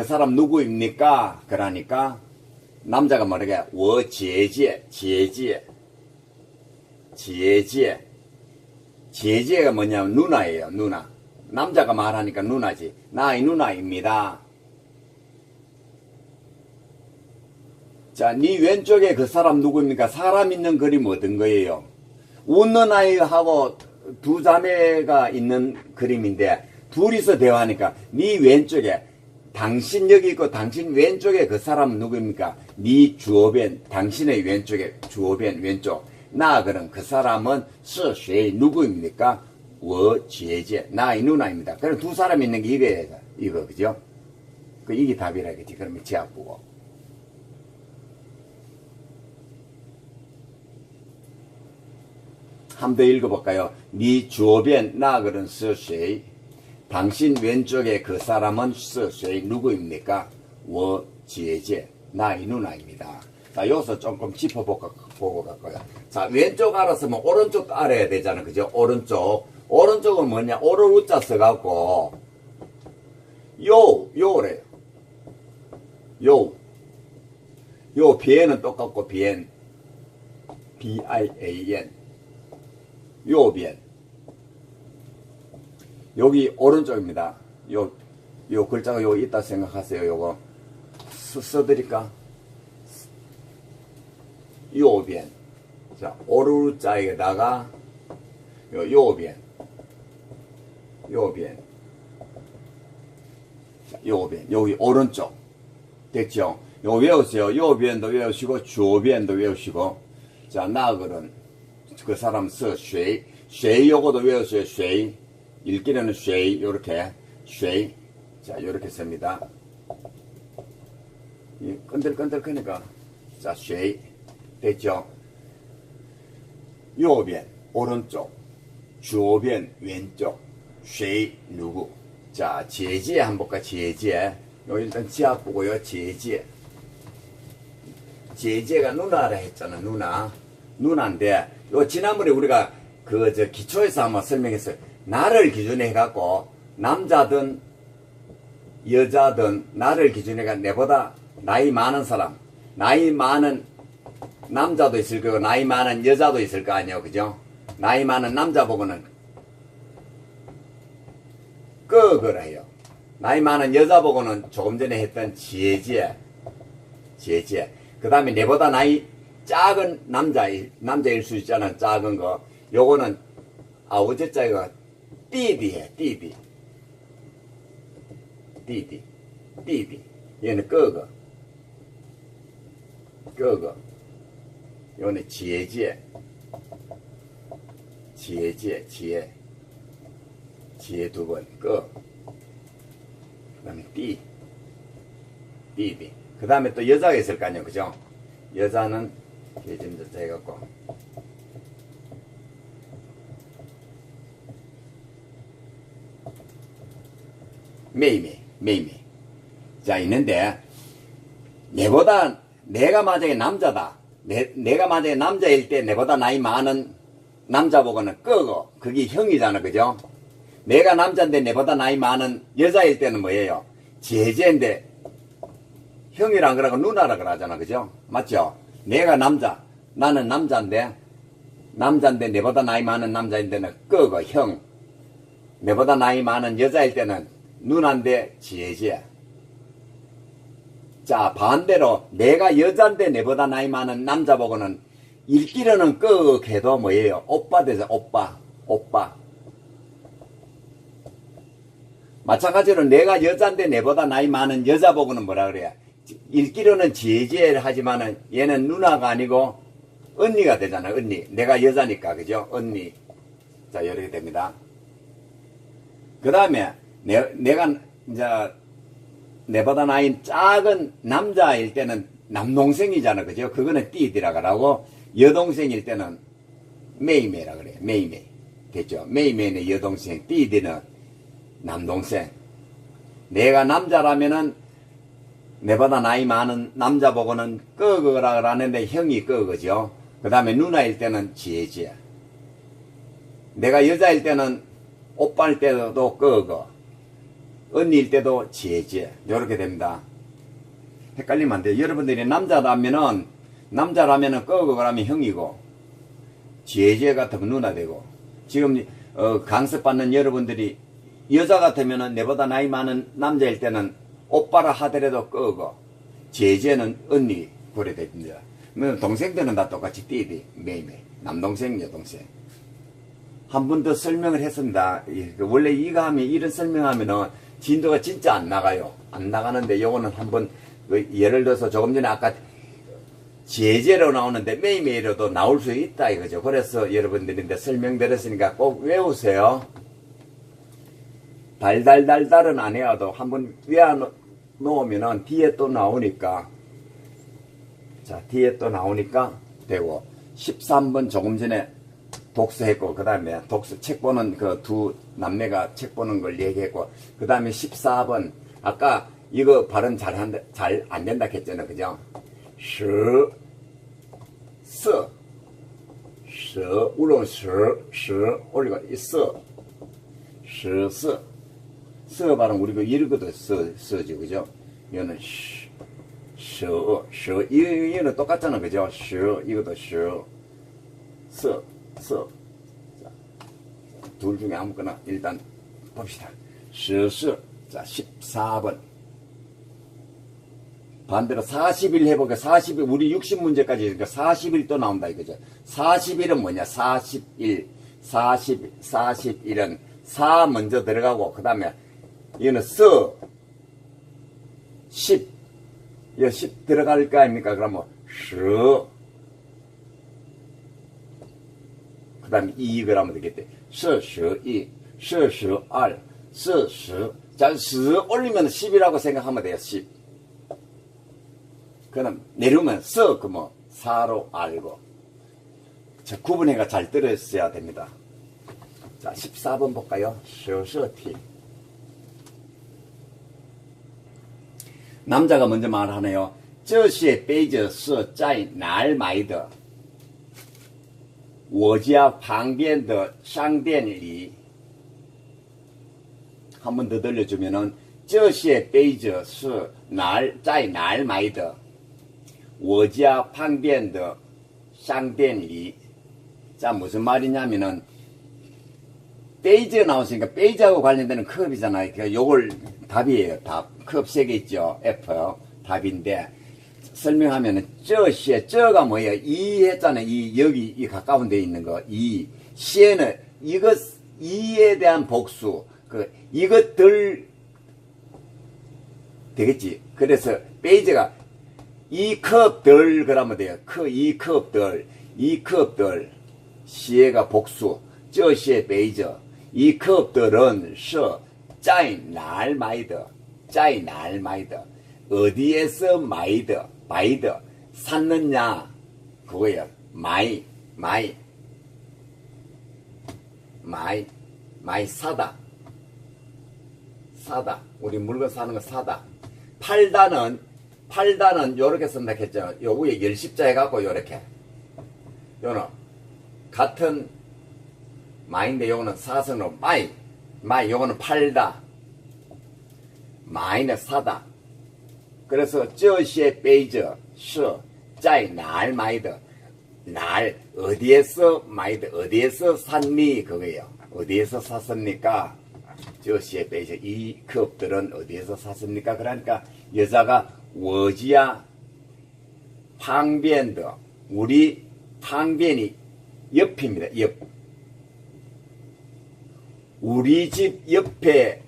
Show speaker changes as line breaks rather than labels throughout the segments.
그 사람 누구입니까? 그러니까 남자가 말하게 워지에지에 지에지에 지에지에 지에지에가 뭐냐면 누나예요 누나 남자가 말하니까 누나지 나의 누나입니다 자, 네 왼쪽에 그 사람 누구입니까? 사람 있는 그림 어떤 거예요? 웃는 아이하고 두 자매가 있는 그림인데 둘이서 대화하니까 네 왼쪽에 당신 여기 있고 당신 왼쪽에 그 사람은 누구입니까? 네 주어변 당신의 왼쪽에 주어변 왼쪽 나 그럼 그 사람은 스쉐이 누구입니까? 워제제 나의 누나입니다. 그럼 두 사람 있는 게 이거예요. 이거 그죠? 그 이게 답이라겠지. 그러면 제압부고 한 번 더 읽어볼까요? 네 주어변 나 그런 스쉐이 당신 왼쪽에 그 사람은 쇠쇠 누구입니까? 워지에제 나이 누나입니다. 자 여기서 조금 짚어볼까 보고 갈거예요. 자 왼쪽 알았으면 오른쪽도 알아야 되잖아. 그죠? 오른쪽. 오른쪽은 뭐냐? 오른 우자 써갖고 요 요래요. 요. 요 비엔은 똑같고 비엔 B-I-A-N 요 비엔 여기 오른쪽입니다. 요, 요 글자가 요 있다 생각하세요. 요거 써, 써드릴까? 요변 자 오르 자에다가 요 요변 요변 자, 요변 여기 오른쪽 됐죠? 요 외우세요. 요변도 외우시고 주변도 외우시고 자 나그는 그 사람 서 쉐이 쉐이 요거도 외우세요. 쉐이 읽기는 쉐이 요렇게 쉐이. 자 요렇게 씁니다. 이 끈들끈들 크니까. 자 쉐이. 됐죠? 요변 오른쪽. 주변 왼쪽. 쉐이 누구? 자 제지에 한번 볼까 제지에 요 일단 지압 보고요 제지에 제재가 누나라 했잖아 누나. 누나인데 요 지난번에 우리가 그 저 기초에서 한번 설명했어요 나를 기준에 해갖고 남자든 여자든 나를 기준에 가 내보다 나이 많은 사람 나이 많은 남자도 있을 거고 나이 많은 여자도 있을 거 아니에요 그죠? 나이 많은 남자 보고는 끄그라 해요. 나이 많은 여자 보고는 조금 전에 했던 지혜지혜 지혜지혜. 그 다음에 내보다 나이 작은 남자일, 남자일 수 있잖아, 작은 거. 요거는, 아, 어제자가 띠디해, 띠디. 띠디. 띠디. 얘는 끄거. 끄거. 요는 지혜지혜. 지혜지혜, 지혜. 지혜 두 번, 끄. 그 다음에 띠. 띠디. 그 다음에 또 여자가 있을 거 아니에요, 그죠? 여자는 개점자 해갖고 매이매이 매이매이 자 있는데 내보다 내가 만약에 남자다. 내, 내가 만약에 남자일 때 내보다 나이 많은 남자 보고는 끄고 그게 형이잖아 그죠? 내가 남자인데 내보다 나이 많은 여자일 때는 뭐예요? 제재인데 형이랑 그러고 누나라 그러잖아 그죠? 맞죠? 내가 남자, 나는 남자인데, 남자인데 내보다 나이 많은 남자인데는 끄고 형, 내보다 나이 많은 여자일 때는 누나인데 지혜지야. 자, 반대로 내가 여자인데 내보다 나이 많은 남자 보고는 읽기로는 끄 해도 뭐예요? 오빠 되죠, 오빠, 오빠. 마찬가지로 내가 여자인데 내보다 나이 많은 여자 보고는 뭐라 그래요? 읽기로는 지혜지혜를 하지만은 얘는 누나가 아니고 언니가 되잖아 언니 내가 여자니까 그죠 언니 자 이렇게 됩니다 그 다음에 내가 이제 내보다 나이 작은 남자일 때는 남동생이잖아 그죠 그거는 띠디라고 여동생일 때는 메이메라 그래요 메이메 됐죠 메이메는 여동생 띠디는 남동생 내가 남자라면은 내보다 나이 많은 남자 보고는 끄거라 그러는데 형이 끄거죠. 그 다음에 누나일 때는 지혜지야. 내가 여자일 때는 오빠일 때도 끄거. 언니일 때도 제제. 요렇게 됩니다. 헷갈리면 안 돼요. 여러분들이 남자라면은, 남자라면은 끄고 그러면 형이고, 제제 같으면 누나 되고, 지금, 어, 강습받는 여러분들이 여자 같으면은 내보다 나이 많은 남자일 때는 오빠라 하더라도 끄고, 제제는 언니, 그래 됩니다. 뭐 동생들은 다 똑같이 띠디, 매일매일. 남동생, 여동생. 한 번 더 설명을 했습니다. 이, 그 원래 이거 하면, 이런 설명하면은 진도가 진짜 안 나가요. 안 나가는데 요거는 한번, 그 예를 들어서 조금 전에 아까 제재로 나오는데 매일매일로도 나올 수 있다 이거죠. 그래서 여러분들인데 설명드렸으니까 꼭 외우세요. 달달달달은 안 해도 한번 외워놓으면은 뒤에 또 나오니까 자 뒤에 또 나오니까 되고 13번 조금 전에 독서했고 그 다음에 독서 책 보는 그 두 남매가 책 보는 걸 얘기했고 그 다음에 14번 아까 이거 발음 잘 잘 안 된다 했잖아요 그죠? 十서 서 우론 서 올리고 있어 서서 서 발음 우리가 읽어도 서 서지 그죠? 이거는 서, 서, 이, 이거는 똑같잖아, 그죠? 서, 이것도 서, 서, 서. 자, 둘 중에 아무거나 일단 봅시다. 서, 서. 자, 14번. 반대로 40일 해보게 40일 우리 60문제까지 그러니까 40일 또 나온다 이거죠. 40일은 뭐냐? 41, 40, 41은 4 먼저 들어가고 그 다음에 이거는 서 10, 이거 10 들어갈 거 아닙니까? 그러면 서, 그 다음에 2 그러면 되겠대. 서, 서, 2, 서, 서, 2, 서, 서. 자, 서 올리면 10이라고 생각하면 돼요. 10. 그럼 내려오면 서, 그 뭐, 사로 알고. 자, 구분해가 잘 들었어야 됩니다. 자, 14번 볼까요? 서서티. 남자가 먼저 말하네요. 这些杯子是在哪儿买的? 我家旁边的商店里. 한 번 더 들려주면은 这些杯子是哪儿在哪儿买的?我家旁边的商店里. 자, 무슨 말이냐면은 베이지가 나왔으니까 베이지하고 관련되는 컵이잖아요. 그러니까 요걸 답이에요. 답. 컵 세 개 있죠. F. 답인데 설명하면은 저 시에 저가 뭐예요? 이 했잖아요. 이 여기 이 가까운 데 있는 거. 이 시에는 이것 이에 대한 복수. 그 이것들 되겠지. 그래서 베이지가 이 컵들 그러면 돼요. 그이 컵들. 이 컵들. 시에가 복수. 저 시에 베이저. 이 컵들은 셔 짜이 날 마이더. 짜이 날 마이더. 어디에서 마이더. 바이더 샀느냐? 그거예요. 마이 마이. 마이 마이 사다. 사다. 우리 물건 사는 거 사다. 팔다는 팔다는 요렇게 쓴다 했죠. 요 위에 열십자 해갖고 요렇게. 요는 같은 마인데 요거는 사선으로 마이 마이 요거는 팔다. 마이는 사다. 그래서 저시에 베이저 셔 짜이 날 마이더. 날 어디에서 마이더 어디에서 산니? 그거예요. 어디에서 샀습니까? 저시에 베이저. 이 컵들은 어디에서 샀습니까? 그러니까 여자가 워지야 팡비엔더. 우리 팡비엔이 옆입니다. 옆. 우리 집 옆에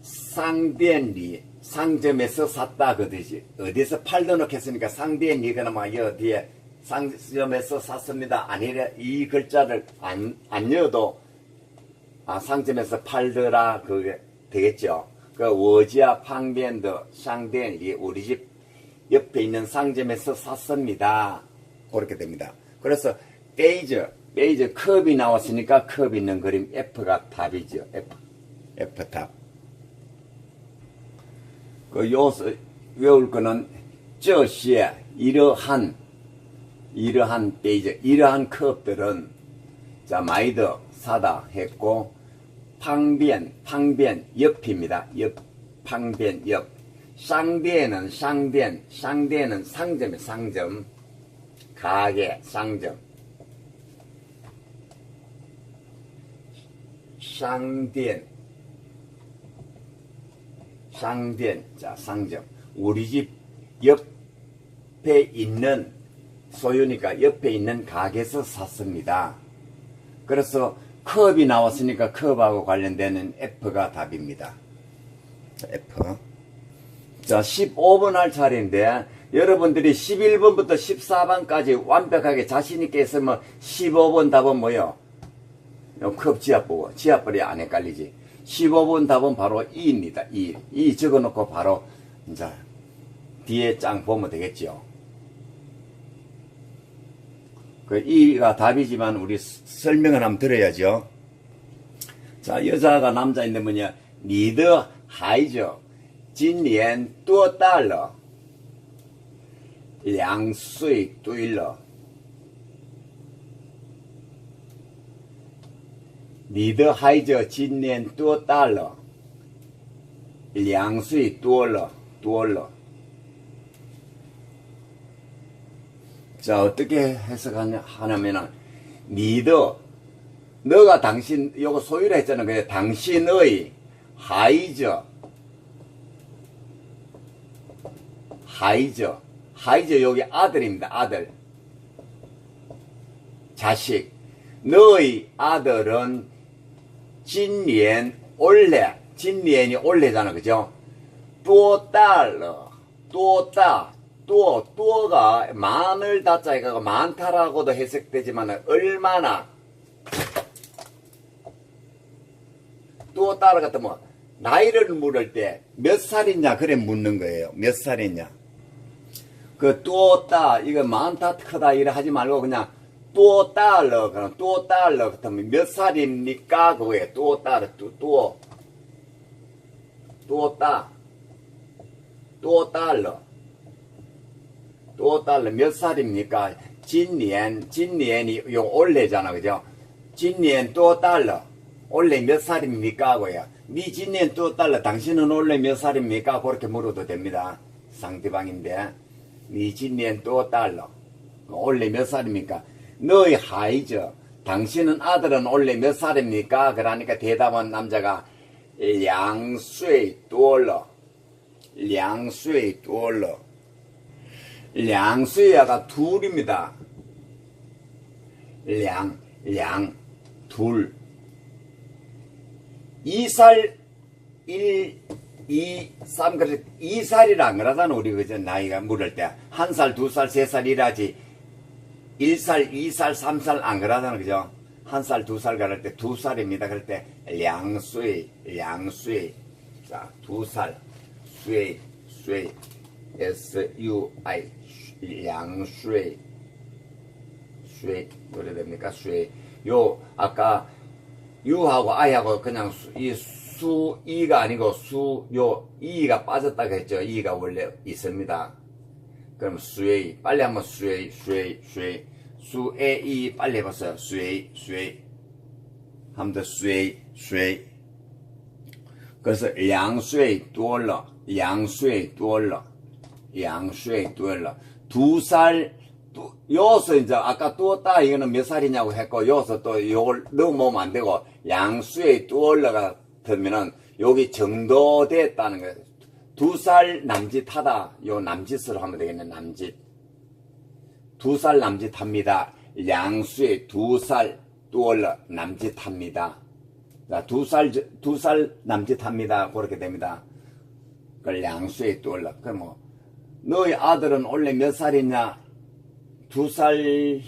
상변리 상점에서 샀다 그듯이 어디서 팔도 놓겠으니까? 상店리거나 뭐여 뒤에 상점에서 샀습니다. 아니라 이 글자를 안, 안 넣어도 아 상점에서 팔더라 그게 되겠죠. 그 워지아 방변도 상店리 우리 집 옆에 있는 상점에서 샀습니다. 그렇게 됩니다. 그래서 베이저 베이저 컵이 나왔으니까 컵 있는 그림 F가 답이죠. F F 답 그 요소 외울 거는 저시에 이러한 이러한 베이저 이러한 컵들은 자 마이더 사다 했고 방변 방변 옆입니다. 옆 방변 옆. 상대는 상변 상대는 상점의 상점. 가게 상점. 상변 쌍店, 자, 상점. 우리 집 옆에 있는, 소유니까 옆에 있는 가게에서 샀습니다. 그래서 컵이 나왔으니까 컵하고 관련되는 F가 답입니다. 자, F. 자, 15번 할 차례인데, 여러분들이 11번부터 14번까지 완벽하게 자신있게 했으면 15번 답은 뭐요? 컵 지압 보고, 지압벌이 안 헷갈리지. 15번 답은 바로 2입니다. 2. 2 적어놓고 바로 이제 뒤에 짱 보면 되겠죠. 그 이가 답이지만 우리 설명을 한번 들어야죠. 자, 여자가 남자인데 뭐냐? 니더 하이죠. 진년 또 달러. 양수익 또 일러. 你的孩子今年多大了？两岁多了，多了。 자, 어떻게 해석하냐, 하냐면은, 니도, 너가 당신, 요거 소유를 했잖아. 그래, 당신의 하이저, 하이저, 하이저 여기 아들입니다. 아들. 자식. 너의 아들은 진년 올해, 진년이 올해잖아. 그죠? 또 달러, 또 또가 만을 다자가 많다라고도 해석되지만 얼마나 또 따라 같은 뭐 나이를 물을 때 몇 살이냐 그래 묻는 거예요. 몇 살이냐. 그 또따 이거 많다 크다 이래 하지 말고 그냥 또 달러 그럼 또 달러 같으면 몇 살입니까 그거에 또 달러 또또또 따. 또 달러. 또 달러 몇 살입니까? 진년, 진년이 요 올해잖아, 그죠? 진년 또 달러. 올해 몇 살입니까? 하고요. 니 진년 또 달러. 당신은 올해 몇 살입니까? 그렇게 물어도 됩니다. 상대방인데. 니 진년 또 달러. 올해 몇 살입니까? 너의 하이죠. 당신은 아들은 원래 몇 살입니까? 그러니까 대답한 남자가 양수의 뚜얼러 양수의 뚜얼러 양수의 아가 둘입니다. 양, 양, 둘. 이살, 1, 2, 3, 그래, 이 살이라" 그러잖아, 우리 그저 나이가 물을 때. 한 살, 두 살, 세 살이라지. 1살, 2살, 3살 안 그러잖아, 그죠? 한 살, 두 살 그럴 때, 두 살입니다. 그럴 때, 량수이, 량수이. 자, 두 살, 수이, 수이, S-U-I, 량수이, 수이, 노래됩니까? 수이. 요, 아까, 유하고 아이하고 그냥 수, 이 수, 이가 아니고 수, 요, 이가 빠졌다고 했죠. 이가 원래 있습니다. 그럼 수웨이 빨리 한번 수웨이 수웨이 수웨이 수에이 빨리 해봤어요. 수에이 수에이. 함더 수에이 수에이. 그래서 양수에이 뚜얼러 양수에이 뚜얼러 양수에이 뚜얼러. 두살 여기서 이제 아까 뚜었다 이거는 몇 살이냐고 했고 여기서 또 요걸 넣으면 안 되고 양수에이 뚜얼러가 되면은 여기 정도 됐다는 거예요. 두 살 남짓하다. 요 남짓으로 하면 되겠네 남짓. 두 살 남짓합니다. 两岁두살 또올라 남짓합니다. 자, 두 살, 두 살 남짓합니다. 그렇게 됩니다. 그 양수에 또올라. 그럼 뭐, 너희 아들은 원래 몇 살이냐? 두 살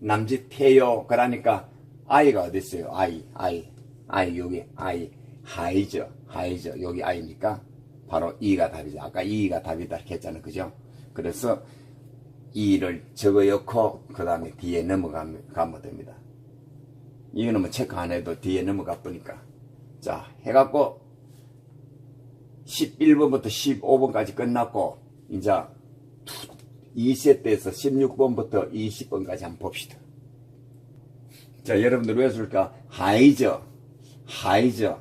남짓해요. 그러니까, 아이가 어디 있어요? 아이, 아이, 아이, 여기, 아이, 하이죠. 하이죠. 여기 아이니까, 바로 이가 답이죠. 아까 이가 답이다. 했잖아요. 그죠? 그래서, 이를 적어 넣고, 그 다음에 뒤에 넘어가면 가면 됩니다. 이거는 뭐 체크 안 해도 뒤에 넘어가 보니까. 자, 해갖고 11번부터 15번까지 끝났고, 이제 2세트에서 16번부터 20번까지 한번 봅시다. 자, 여러분들 왜 쓸까? 하이저. 하이죠.